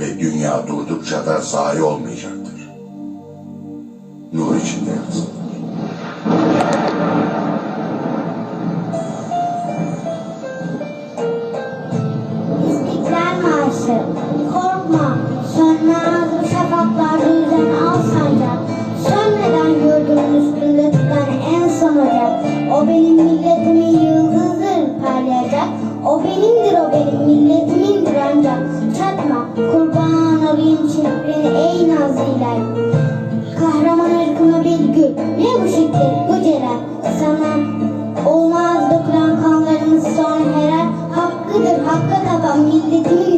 ve dünya durdukça da zayi olmayacaktır. Nur içinde Marşı Korkma Sönmez bu al sancak Sönmeden yurdumun üstünde en son ocak O benim milletimin yıldızdır parlayacak. O benimdir o benim ancak Çatma kurban olayım çiftliğine ey nazlı ilahi Kahraman ırkıma bir gül. Ne bu şiddet bu Sana olmaz dökülen kanlarımız son her an Hakkıdır hakka tapan milletimin